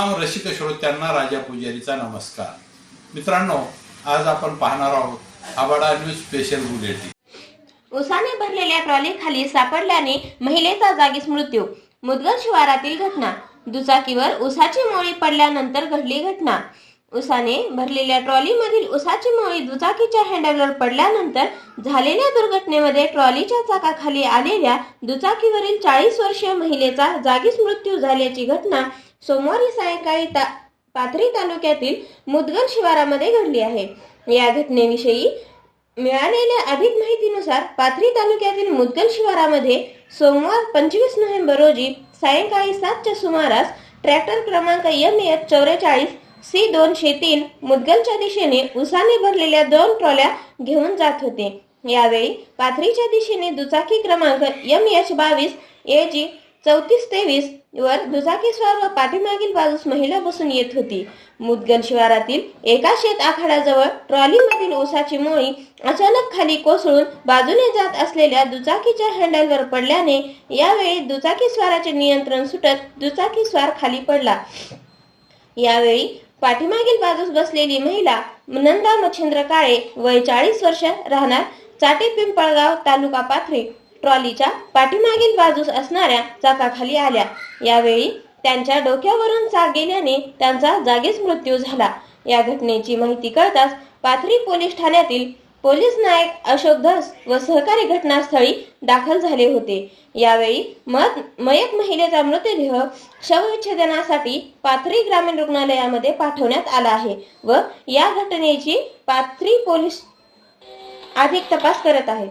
रसिक श्रोत्यांना राजा पुजारीचा नमस्कार. मित्रांनो आज आपण पाहणार आहोत आबाडा न्यूज स्पेशल बुलेटिन. उसाने भरलेल्या ट्रॉली खाली सापडल्याने महिलेचा जागीच मृत्यू. मुदगल शिवारातील घटना. दुचाकीवर उसाची मोळी पडल्यानंतर घडली घटना. उसाने भरलेल्या ट्रॉलीमधील उसाची मोळी दुचाकीच्या हँडलवर पडल्यानंतर झालेल्या दुर्घटनेमध्ये ट्रॉलीच्या चाकाखाली आलेल्या दुचाकीवरील चाळीस वर्षीय महिलेचा जागीच मृत्यू झाल्याची घटना सोमवारी सायंकाळी ता पाथरी तालुक्यातील मुदगल शिवारामध्ये घडली आहे. या घटनेविषयी मिळालेल्या अधिक माहितीनुसार पाथरी तालुक्यातील मुदगल शिवारामध्ये सोमवार पंचवीस नोव्हेंबर रोजी सायंकाळी सातच्या सुमारास ट्रॅक्टर क्रमांक एम एच चौवेचाळीस सी दोनशे तीन मुदगलच्या दिशेने उसाने भरलेल्या दोन ट्रॉल्या घेऊन जात होते. यावेळी पाथरीच्या दिशेने दुचाकी क्रमांक एम एच बावीस ए जी चौतीस तेवीस वर दुचाकीस्वार व पाठीमागील बाजूस महिला बसून येत होती. मुदगल शिवारातील एका शेत आखाड्याजवळ ट्रॉलीमधील ओसाची मोळी अचानक खाली कोसळून बाजूने जात असलेल्या दुचाकीच्या हँडलवर पडल्याने यावेळी दुचाकी स्वाराचे नियंत्रण सुटत दुचाकी स्वार खाली पडला. यावेळी पाठीमागील बाजूस बसलेली महिला नंदा मच्छिंद्र काळे वय चाळीस वर्ष राहणार चाटे पिंपळगाव तालुका पाथरी. ट्रॉलीच्या पाठीमागील बाजूस असणाऱ्या चाकाखाली आल्या. यावेळी त्यांच्या डोक्यावरून चाक गेल्याने त्यांचा जागीच मृत्यू झाला. या घटनेची माहिती कळताच पाथरी पोलीस ठाण्यातील पोलीस नायक अशोक धस व सहकारी घटनास्थळी दाखल झाले होते. यावेळी मत मयत महिलेचा मृतदेह शवविच्छेदनासाठी पाथरी ग्रामीण रुग्णालयामध्ये पाठवण्यात आला आहे व या घटनेची पाथरी पोलीस अधिक तपास करत आहेत.